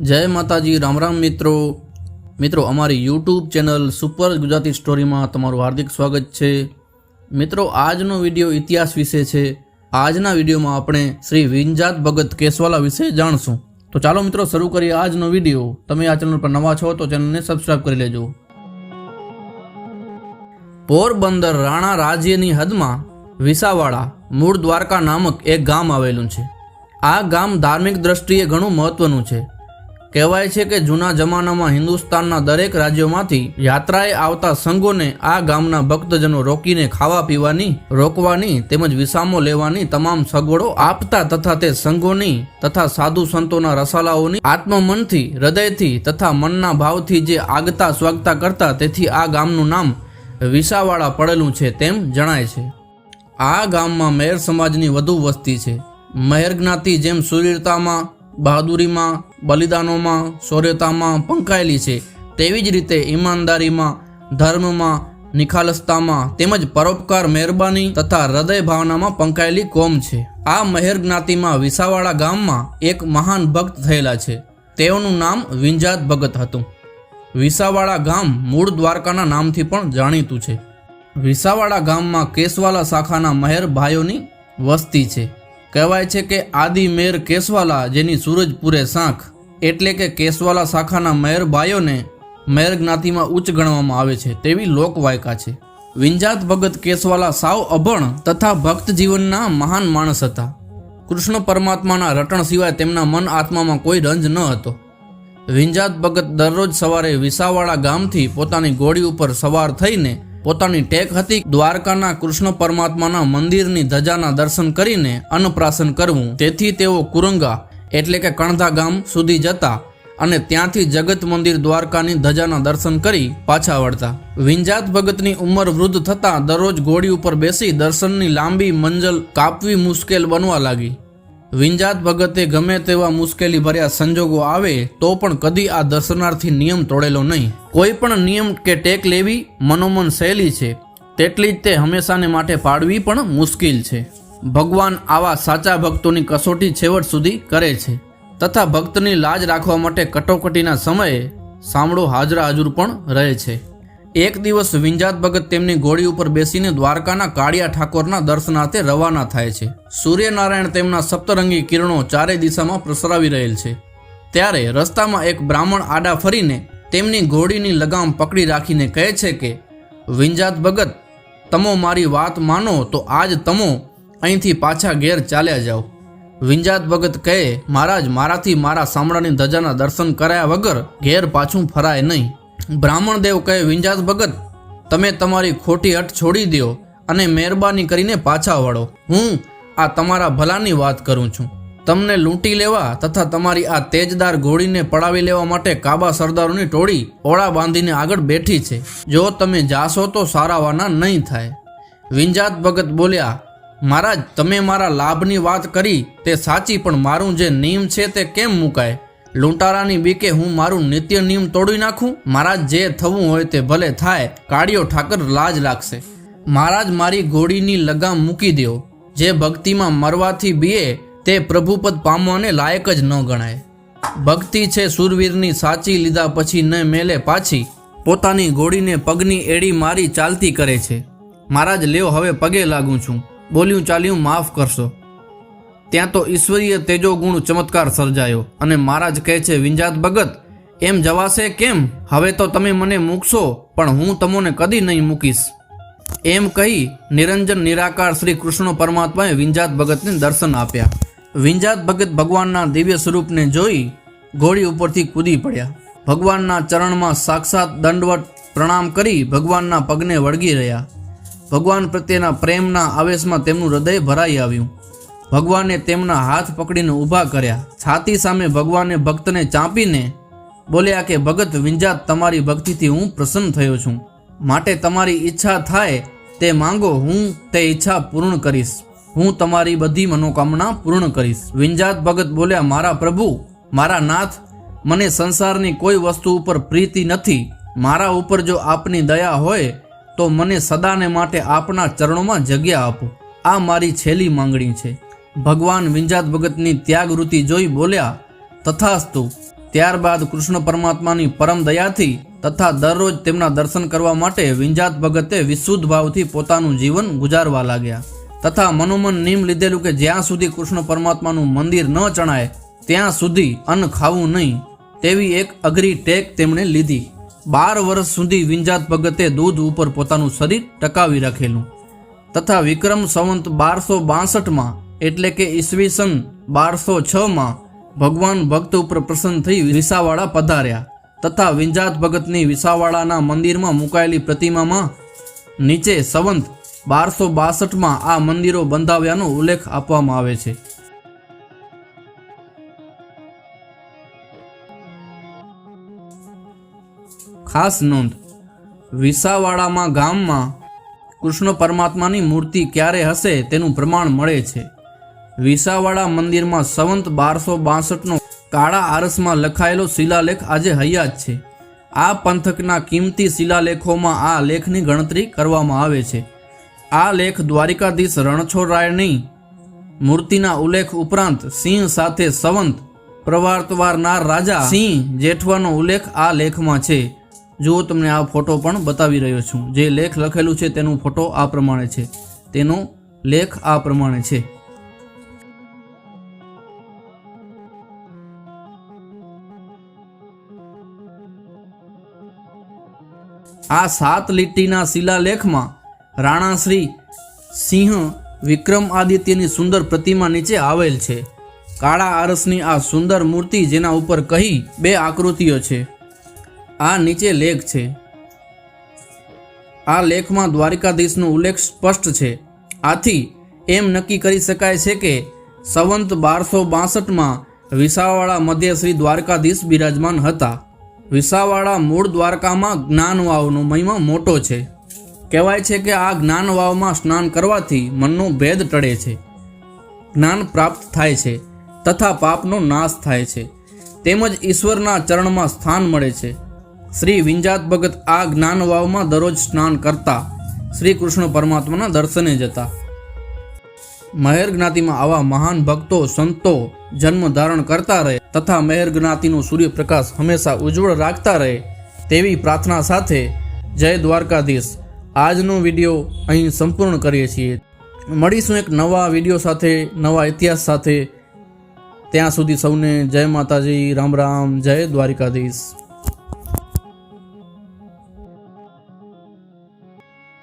જય માતાજી, રામ રામ મિત્રો. મિત્રો, અમારી યુટ્યુબ ચેનલ સુપર ગુજરાતી સ્ટોરીમાં તમારું હાર્દિક સ્વાગત છે. મિત્રો, આજનો વીડિયો ઇતિહાસ વિશે છે. આજના વિડીયોમાં આપણે શ્રી વિંજાત ભગત કેસવાલા વિશે જાણશું. તો ચાલો મિત્રો, શરૂ કરીએ આજનો વીડિયો. તમે આ ચેનલ પર નવા છો તો ચેનલને સબસ્ક્રાઇબ કરી લેજો. પોરબંદર રાણા રાજ્યની હદમાં વિસાવાડા મૂળ દ્વારકા નામક એક ગામ આવેલું છે. આ ગામ ધાર્મિક દ્રષ્ટિએ ઘણું મહત્વનું છે. કહેવાય છે કે જૂના જમાનામાં હિન્દુસ્તાનના દરેક રાજ્યોમાંથી યાત્રાએ આવતા સંઘોને આ ગામના ભક્તજનો રોકીને ખાવા પીવાની, રોકવાની તેમજ વિસામો લેવાની તમામ સગવડો આપતા તથા તે સંઘોની તથા સાધુ સંતોના રસાલાઓની આત્મમનથી, હૃદયથી તથા મનના ભાવથી જે આગતા સ્વાગતા કરતા તેથી આ ગામનું નામ વિસાવાળા પડેલું છે તેમ જણાય છે. આ ગામમાં મહેર સમાજની વધુ વસ્તી છે. મહેર જ્ઞાતિ જેમ સુરીરતામાં બહાદુરીમાં બલિદાનોમાં શૌર્યતામાં પંકાયેલી છે. તેવી જ રીતે ઈમાનદારીમાં, ધર્મમાં, નિખાલસતામાં તેમજ પરોપકાર મહેરબાની તથા હૃદય ભાવનામાં પંકાયેલી કોમ છે. આ મહેર જ્ઞાતિમાં વિસાવાડા ગામમાં એક મહાન ભક્ત થયેલા છે. તેઓનું નામ વિંજાત ભગત હતું. વિસાવાડા ગામ મૂળ દ્વારકાના નામથી પણ જાણીતું છે. વિસાવાડા ગામમાં કેસવાલા શાખાના મહેર ભાઈઓની વસ્તી છે. કહેવાય છે કે આદિ મેર કેસવાલા જેની સૂરજપુરે શાંખ એટલે કે કેસવાલા શાખાના મહેર ભાઈઓને મહેર જ્ઞાતિમાં ઉચ્ચ ગણવામાં આવે છે તેવી લોકવાયકા છે. વિંજાત ભગત કેસવાલા સાવ અભણ તથા ભક્ત જીવનના મહાન માણસ હતા. કૃષ્ણ પરમાત્માના રટણ સિવાય તેમના મન આત્મામાં કોઈ રંજ ન હતો. વિંજાત ભગત દરરોજ સવારે વિસાવાળા ગામથી પોતાની ઘોડી ઉપર સવાર થઈને પોતાની ટેક હતી દ્વારકાના કૃષ્ણ પરમાત્માના મંદિરની ધજાના દર્શન કરીને અન્નપ્રાશન કરવું. તેથી તેઓ કુરંગા એટલે કે કણધા ગામ સુધી જતા અને ત્યાંથી જગત મંદિર દ્વારકાની ધજાના દર્શન કરી પાછા વળતા વિંજાત ભગતની ઉંમર વૃદ્ધ થતાં દરરોજ ઘોડી ઉપર બેસી દર્શનની લાંબી મંજલ કાપવી મુશ્કેલ બનવા લાગી. વિંજાત ભગતે ગમે તેવા મુશ્કેલી ભર્યા સંજોગો આવે, તો પણ કદી આ દર્શનાર્થી નિયમ તોડેલો નહીં. કોઈ પણ નિયમ કે ટેક લેવી મનોમન શૈલી છે. તેટલી જ તે હંમેશાને માટે પાડવી પણ મુશ્કેલ છે. ભગવાન આવા સાચા ભક્તોની કસોટી છેવટ સુધી કરે છે. તથા ભક્તની લાજ રાખવા માટે કટોકટીના સમયે સાંભળો હાજરા હાજર પણ રહે છે. એક દિવસ વિંજાત ભગત તેમની ઘોડી ઉપર બેસીને દ્વારકાના કાળિયા ઠાકોરના દર્શનાર્થે રવાના થાય છે. સૂર્યનારાયણ તેમના સપ્તરંગી કિરણો ચારે દિશામાં પ્રસરાવી રહેલ છે. ત્યારે રસ્તામાં એક બ્રાહ્મણ આડા ફરીને તેમની ઘોડીની લગામ પકડી રાખીને કહે છે કે, વિંજાત ભગત, તમો મારી વાત માનો તો આજ તમો અહીંથી પાછા ઘેર ચાલ્યા જાઓ. વિંજાત ભગત કહે, મહારાજ, મારાથી મારા સામડાની ધજાના દર્શન કરાયા વગર ઘેર પાછું ફરાય નહીં. બ્રાહ્મણ દેવ કહે વિંજાત ભગત, તમે તમારી ખોટી હટ છોડી દો અને મહેરબાની કરીને પાછા વળો. હું આ તમારા ભલાની વાત કરું છું. તમને લૂંટી લેવા તથા તમારી આ તેજદાર ઘોડીને પડાવી લેવા માટે કાબા સરદારોની ટોળી ઓળા બાંધીને આગળ બેઠી છે. જો તમે જાશો તો સારાવાના નહીં થાય. વિંજાત ભગત બોલ્યા, મહારાજ, તમે મારા લાભની વાત કરી તે સાચી, પણ મારું જે નિયમ છે તે કેમ મુકાય? લૂંટારાની બીકે હું મારું નિત્ય નિયમ તોડી નાખું? મહારાજ, જે થવું હોય તે ભલે થાય કાળિયો ઠાકર લાજ લાગશે. મહારાજ, મારી ઘોડીની લગામ મૂકી દો જે ભક્તિમાં મરવાથી બીએ, તે પ્રભુપદ પામવાને લાયક જ ન ગણાય. ભક્તિ છે સુરવીરની સાચી લીધા પછી ન મેલે પાછી. પોતાની ઘોડીને પગની એડી મારી ચાલતી કરે છે. મહારાજ લેવ હવે પગે લાગું છું. બોલ્યું ચાલ્યું, માફ કરશો. ત્યાં તો ઈશ્વરીય તેજો ગુણ ચમત્કાર સર્જાયો અને મહારાજ કહે છે, વિંજાત ભગત, એમ જવાશે કેમ? હવે તો તમે મને મૂકશો, પણ હું તમને કદી નહીં મૂકીશ. એમ કહી નિરંજન નિરાકાર શ્રી કૃષ્ણ પરમાત્માએ વિંજાત ભગતને દર્શન આપ્યા. વિંજાત ભગત ભગવાનના દિવ્ય સ્વરૂપને જોઈ ઘોડી ઉપરથી કૂદી પડ્યા. ભગવાનના ચરણમાં સાક્ષાત દંડવટ પ્રણામ કરી ભગવાનના પગને વળગી રહ્યા. ભગવાન પ્રત્યેના પ્રેમના આવેશમાં તેમનું હૃદય ભરાઈ આવ્યું. ભગવાને તેમના હાથ પકડીને ઊભા કર્યા. છાતી સામે ભગવાને ભક્તને ચાંપીને બોલ્યા કે, ભગત વિંજાત, તમારી ભક્તિથી હું પ્રસન્ન થયો છું. માટે તમારી ઈચ્છા થાય તે માંગો, હું તે ઈચ્છા પૂર્ણ કરીશ. હું તમારી બધી મનોકામના પૂર્ણ કરીશ. વિંજાત ભગત બોલ્યા, મારા પ્રભુ, મારા નાથ, મને સંસારની કોઈ વસ્તુ ઉપર પ્રીતિ નથી. મારા ઉપર જો આપની દયા હોય, તો મને સદાને માટે આપના ચરણોમાં જગ્યા આપો. આ મારી છેલ્લી માંગણી છે. ભગવાન વિંજાત ભગતની ત્યાગવૃત્તિ જોઈ બોલ્યા, તથાસ્તુ. ત્યારબાદ કૃષ્ણ પરમાત્માની પરમ દયાથી તથા દરરોજ તેમના દર્શન કરવા માટે વિંજાત ભગતે વિશુદ્ધ ભાવથી પોતાનું જીવન ગુજારવા લાગ્યા. તથા મનોમન નિયમ લીધેલું કે જ્યાં સુધી કૃષ્ણ પરમાત્માનું મંદિર ન ચણાય, ત્યાં સુધી અન્ન ખાવું નહીં, તેવી એક અઘરી ટેક તેમણે લીધી. બાર વર્ષ સુધી વિંજાત ભગતે દૂધ ઉપર પોતાનું શરીર ટકાવી રાખેલું. તથા વિક્રમ સંવંત બારસો બાસઠમાં એટલે કે ઈસવીસન બારસો છમાં ભગવાન ભક્ત ઉપર પ્રસન્ન થઈ વિસાવાડા પધાર્યા. તથા વિંજાત ભગતની વિસાવાડાના મંદિરમાં મુકાયેલી પ્રતિમામાં નીચે સંવંત બારસો બાસઠમાં આ મંદિરો બંધાવ્યાનો ઉલ્લેખ આપવામાં આવે છે. ખાસ નોંધ, વિસાવાડામાં ગામમાં કૃષ્ણ પરમાત્માની મૂર્તિ ક્યારે હશે તેનું પ્રમાણ મળે છે. વિસાવાડા મંદિરમાં સંવંત બારસો બાસઠનો કાળા આરસમાં લખાયેલો શિલાલેખ આજે હયાત છે. આ પંથકના કિંમતી શિલાલેખોમાં આ લેખની ગણતરી કરવામાં આવે છે. આ લેખ દ્વારિકાધીશ રણછોડરાયની મૂર્તિના ઉલ્લેખ ઉપરાંત સિંહ સાથે સંવંત પ્રવર્તવારનાર રાજા સિંહ જેઠવાનો ઉલ્લેખ આ લેખમાં છે. જો તમને આ ફોટો પણ બતાવી રહ્યો છું. જે લેખ લખેલું છે તેનો ફોટો આ પ્રમાણે છે. તેનો લેખ આ પ્રમાણે છે. આ સાત લીટીના શિલાલેખમાં રાણાશ્રી, સિંહ, વિક્રમ આદિત્યની સુંદર પ્રતિમા નીચે આવેલ છે. કાળા આરસની આ સુંદર મૂર્તિ જેના ઉપર કહી બે આકૃતિઓ છે. આ નીચે લેખ છે. આ લેખમાં દ્વારિકાધીશનો ઉલ્લેખ સ્પષ્ટ છે. આથી એમ નક્કી કરી શકાય છે કે સંવંત બારસો બાસઠમાં વિસાવાળા મધ્ય શ્રી દ્વારકાધીશ બિરાજમાન હતા. વિસાવાડા મૂળ દ્વારકામાં જ્ઞાન વાવનો મહિમા મોટો છે. કહેવાય છે કે આ જ્ઞાન વાવમાં સ્નાન કરવાથી મનનો ભેદ ટળે છે. જ્ઞાન પ્રાપ્ત થાય છે તથા પાપનો નાશ થાય છે. તેમજ ઈશ્વરના ચરણમાં સ્થાન મળે છે. શ્રી વિંજાત ભગત આ જ્ઞાન વાવમાં દરરોજ સ્નાન કરતા શ્રી કૃષ્ણ પરમાત્માના દર્શને જતા. મહેર જ્ઞાતિમાં આવા મહાન ભક્તો, સંતો જન્મ ધારણ કરતા રહે તથા મહેર જ્ઞાતિનો સૂર્યપ્રકાશ હંમેશા ઉજ્જવળ રાખતા રહે તેવી પ્રાર્થના સાથે જય દ્વારકાધીશ. આજનો વીડિયો અહીં સંપૂર્ણ કરીએ છીએ. મળીશું એક નવા વીડિયો સાથે, નવા ઇતિહાસ સાથે. ત્યાં સુધી સૌને જય માતાજી, રામ રામ, જય દ્વારિકાધીશ.